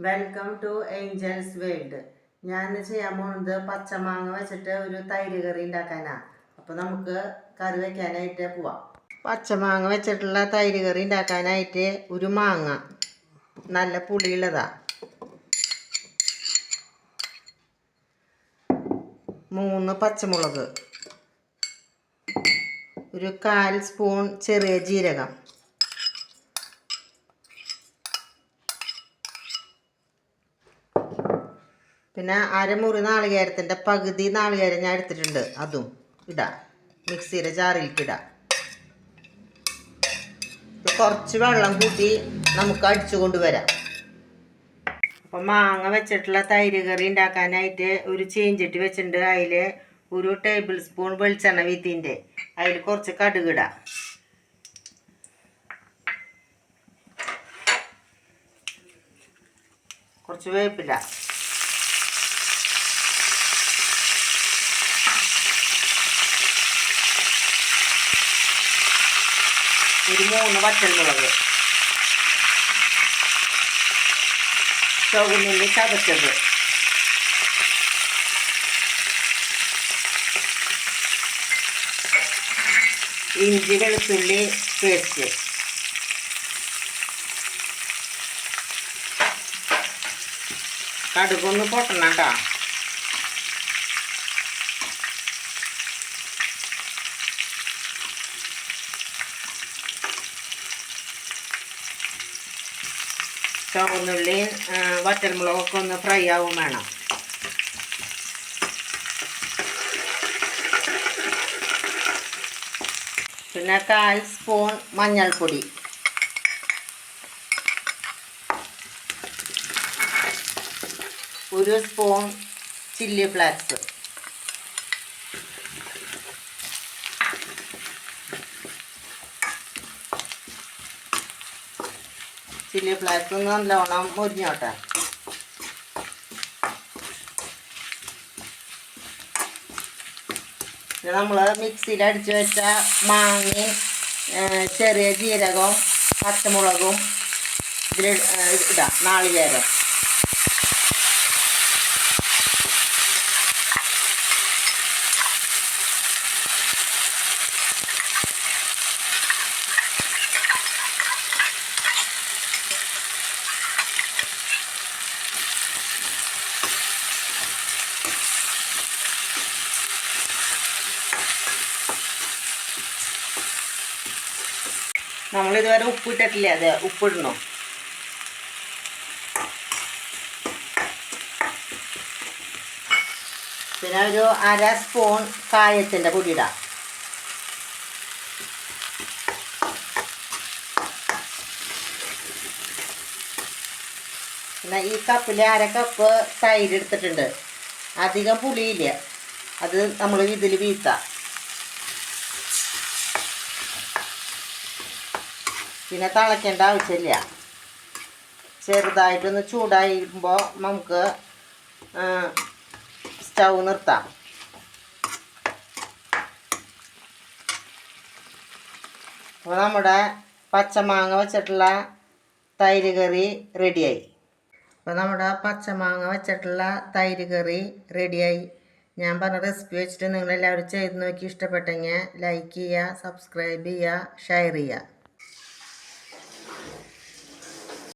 Welcome to Angeles world ഞാൻ ചെയ്യാൻ പോകുന്നത് പച്ചമാങ്ങ വെച്ചിട്ട് ഒരു തൈര് കറി ഉണ്ടാക്കാനാ. അപ്പോൾ നമുക്ക് കറി വെക്കാനായിട്ട് പോവാം. പച്ചമാങ്ങ വെച്ചിട്ടുള്ള തൈര് കറി ഉണ്ടാക്കാനായിട്ട് ഒരു മാങ്ങ. നല്ല പുളിയുള്ളതാ. മൂന്ന് പച്ചമുളക്. ഒരു കാൽ സ്പൂൺ ചെറിയ ജീരകം. പിന്നെ അരമുറി നാളികേരത്തിന്റെ പകുതി നാളികേരം ഞാൻ എടുത്തിട്ടുണ്ട്. അതും ഇടാം. മിക്സിയുടെ ജാറിലേക്ക് ഇടാം. കുറച്ച് വെള്ളം കൂട്ടി നമുക്ക് അടിച്ചു കൊണ്ടുവരാം. അപ്പം മാങ്ങ വെച്ചിട്ടുള്ള തൈര് കറി ഉണ്ടാക്കാനായിട്ട് ഒരു ചീഞ്ചട്ടി വെച്ചിട്ടുണ്ട്. അതിൽ ഒരു ടേബിൾ സ്പൂൺ വെളിച്ചെണ്ണ വീത്തിന്റെ അതിൽ കുറച്ച് കടുക് ഇടാം. കുറച്ച് വേപ്പില. ഒരു മൂന്ന് വറ്റൽമുളക്. ചുവന്നുള്ളി ചതച്ചത്. ഇഞ്ചി വെളുത്തുള്ളി പേസ്റ്റ്. കടുകൊന്ന് പൊട്ടണം കേട്ടോ. ചുവന്നുള്ളി വറ്റൽമുളകൊക്കെ ഒന്ന് ഫ്രൈ ആവും വേണം. പിന്നെ കാൽ സ്പൂൺ മഞ്ഞൾപ്പൊടി. ഒരു spoon chilli flakes. Chilli flakes നല്ലോണം മുരിഞ്ഞോട്ടെ. നമ്മൾ മിക്സിയിൽ അടിച്ച് വെച്ച മാങ്ങയും ചെറിയ ജീരകവും പച്ചമുളകും ഇതിൽ ഇടാം നാളികേരം. നമ്മളിതുവരെ ഉപ്പിട്ടിട്ടില്ല? അത് ഉപ്പിടണോ? പിന്നെ ഒരു അര സ്പൂൺ കായത്തിന്റെ പൊടി ഇടാം പിന്നെ ഈ കപ്പിൽ അര കപ്പ് തൈര് എടുത്തിട്ടുണ്ട്. അധികം പുളിയില്ല. അത് നമ്മൾ ഇതിൽ വീത്താം പിന്നെ തിളയ്ക്കേണ്ട ആവശ്യമില്ല. ചെറുതായിട്ടൊന്ന് ചൂടായിരിക്കുമ്പോൾ നമുക്ക് സ്റ്റൗ നിർത്താം. അപ്പോൾ നമ്മുടെ പച്ചമാങ്ങ വെച്ചിട്ടുള്ള തൈര് കറി റെഡിയായി അപ്പോൾ നമ്മുടെ പച്ചമാങ്ങ വെച്ചിട്ടുള്ള തൈര് കറി റെഡിയായി ഞാൻ പറഞ്ഞ റെസിപ്പി വെച്ചിട്ട് നിങ്ങളെല്ലാവരും ചെയ്ത് നോക്കി ഇഷ്ടപ്പെട്ടെങ്കിൽ ലൈക്ക് ചെയ്യുക സബ്സ്ക്രൈബ് ചെയ്യുക ഷെയർ ചെയ്യുക.